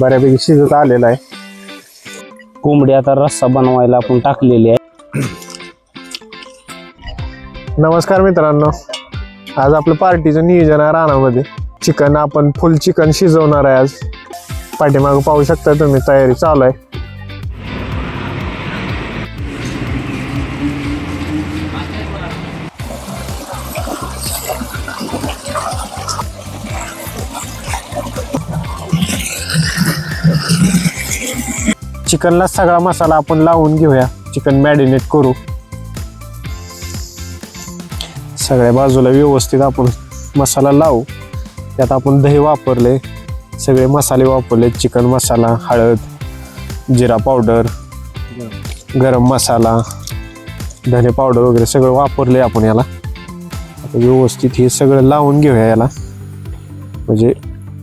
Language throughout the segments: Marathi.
बऱ्यापैकी शिजत आलेला आहे. कोंबडी आता रस्सा बनवायला आपण टाकलेली आहे. नमस्कार मित्रांनो. आज आपलं पार्टीचं नियोजन आहे रानामध्ये. चिकन आपण फुल चिकन शिजवणार आहे आज. पाठीमागं पाहू शकता तुम्ही तयारी चालू आहे. चिकनला सगळा मसाला आपण लावून घेऊया. चिकन मॅरिनेट करू. सगळ्या बाजूला व्यवस्थित आपण मसाला लावू. त्यात आपण दही वापरले. सगळे मसाले वापरले. चिकन मसाला हळद जिरा पावडर गरम मसाला धने पावडर वगैरे सगळं वापरले आपण याला. आता व्यवस्थित हे सगळं लावून घेऊया याला. म्हणजे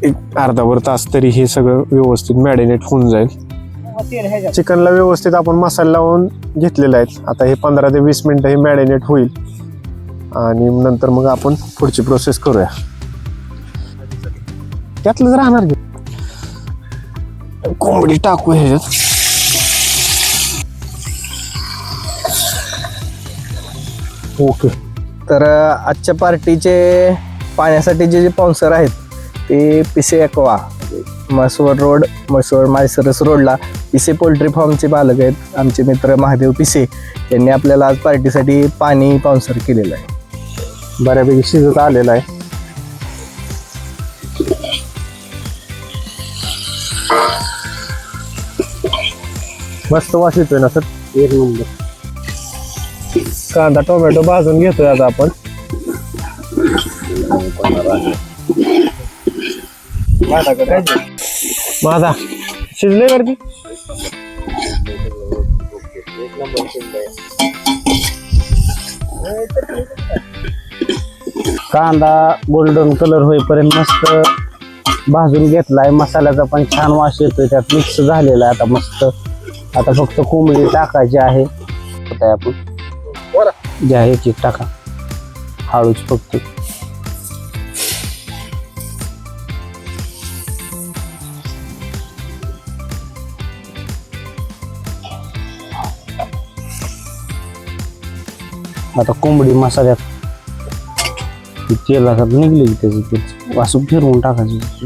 एक अर्धाभर तास तरी हे सगळं व्यवस्थित मॅरिनेट होऊन जाईल. चिकनला व्यवस्थित आपण मसाला लावून घेतलेला आहे आता हे पंधरा ते वीस मिनिटं हे मॅरिनेट होईल. आणि नंतर मग आपण पुढची प्रोसेस करूया. त्यातलंच राहणार की? कोंबडी टाकू ह्याच्यात. ओके. तर आजच्या पार्टीचे पाण्यासाठी जे जे स्पॉन्सर आहेत ते पिसे एक्वा म्हसवड रोड म्हसवड माळसरस रोडला पिसे पोल्ट्री फार्मचे बालक आहेत. आमचे मित्र महादेव पिसे यांनी आपल्याला आज पार्टीसाठी पाणी स्पॉन्सर केलेलं आहे. बऱ्यापैकी शिजत आलेला आहे. मस्त वास येतोय ना सर? एक नंबर. कांदा टोमॅटो भाजून घेतोय आता आपण. माझा. शिजले वरती कांदा गोल्डन कलर होईपर्यंत मस्त भाजून घेतलाय. मसाल्याचा पण छान वास येतोय. त्यात मिक्स झालेला आहे आता मस्त. आता फक्त कोंबडी टाकायची आहे. आपण घ्या एक टाका. हळूच फक्त. आता कोंबडी मसाल्यात तेलात निघली की त्याची तेल वासून फिरवून टाकायची.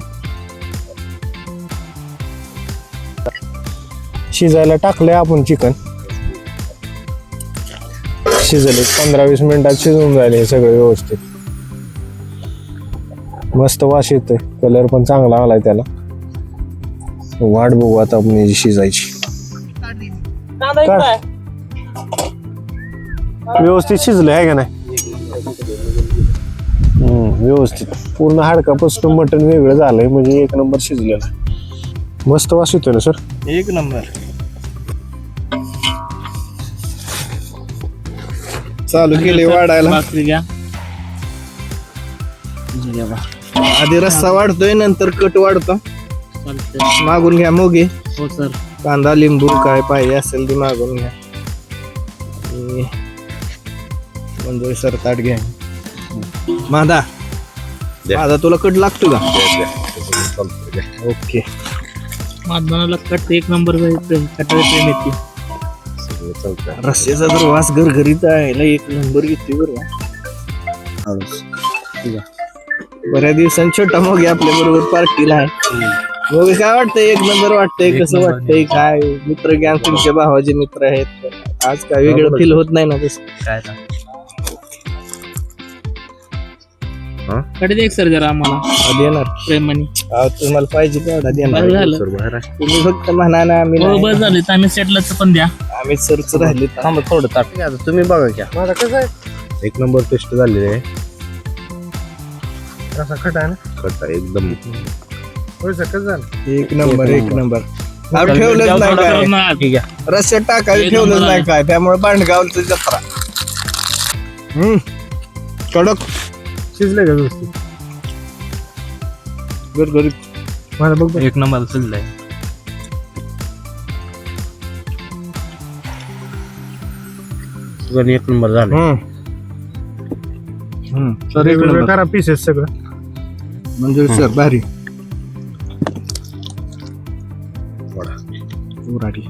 शिजायला टाकलंय आपण चिकन. शिजले पंधरा वीस मिनिटात शिजून जाईल हे सगळं व्यवस्थित. मस्त वास येतोय कलर पण चांगला आलाय त्याला. वाट बघू आता आपण याची शिजायची? व्यवस्थित शिजलं आहे का नाही? हम्म, व्यवस्थित. पूर्ण हाडकापासून मटण वेगळं झालंय म्हणजे एक नंबर शिजलेलं आहे. मस्त वास येतोय ना सर? एक नंबर. चालू केले वाढायला. भाकरी घ्या. आधी रस्सा वाढतोय नंतर कट वाढतो. मागून घ्या मोगे. हो सर. कांदा लिंबू काय पाहिजे असेल ते मागून घ्या. आणि मंजुळी सरताट घ्या मादा माझा तुला कट लागतो का? ओके. माधवाला कट एक नंबर प्रेम येते. रस्त्याचा जर वास गरगरीत आहे ना एक नंबर येते बरं. बऱ्याच दिवसांनी छोटा मोगे आपल्या बरोबर पार्टीला आहे मोगे काय वाटतंय? एक नंबर वाटतंय कसं वाटतंय? काय? मित्र गॅंग तुमच्या भावाचे मित्र आहेत. आज काय वेगळं फील होत नाही ना तसं? काय कडे देख सर जरा आम्हाला? येणार प्रेमाने. अहो, तुम्हाला पाहिजे तेवढा देणार. बरं झालं. तुम्ही फक्त म्हणा ना आम्ही हो नाही. बस झाले. तर आम्ही सेटलाच पण द्या. आम्ही सरच राहिले. थांबा थोडं ताट तुम्ही बघा क्या माझा कसं आहे? एक नंबर टेस्ट झालेली आहे. कसा खट आहे ना? एकदम. सर कसं झालं? एक नंबर एक नंबर. अहो, ठेवलंच नाही काय. ठीक आहे. रस्त्यात टाकायला एक ठेवलंच नंबर नाही आहे. काय. त्यामुळे बांडगावचं जत्रा हम्म. कडक. शिजले का व्यवस्थित? गरगरीत माझा बघ बघ. एक नंबर चाललंय सगळं एक नंबर झालं. हम्म. हम्म. सर एक वेगवेगळं नंबर करा पीसेस सगळं. म्हणजे सर भारी. उराडी.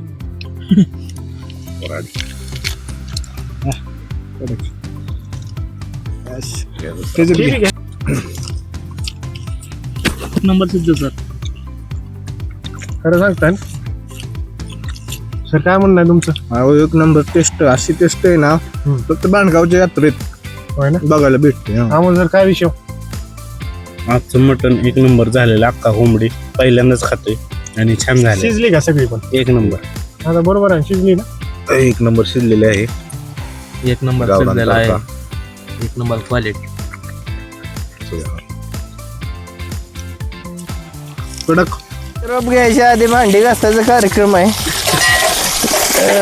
वराडी ठीक नंबर सिद्ध सर. खरं सांगताय ना? सर काय म्हणणं आहे तुमचं? अहो, एक नंबर टेस्ट अशी टेस्ट आहे ना हम्म. फक्त बांधगावच्या यात्रेत होय ना? बघायला भेटते हा. अमोल सर काय विषय? आजचं मटण एक नंबर झालेलं अक्का कोंबडी पहिल्यांदाच खातोय आणि छान झालं शिजली का सगळी पण? एक नंबर. आता बरोबर आहे शिजली ना? एक नंबर शिजलेले आहे. एक नंबर गावरान शिजलेला आहे. तडका. एक नंबर क्वालिटी कडक. रब घ्यायच्या आधी भांडी घासायचा कार्यक्रम आहे.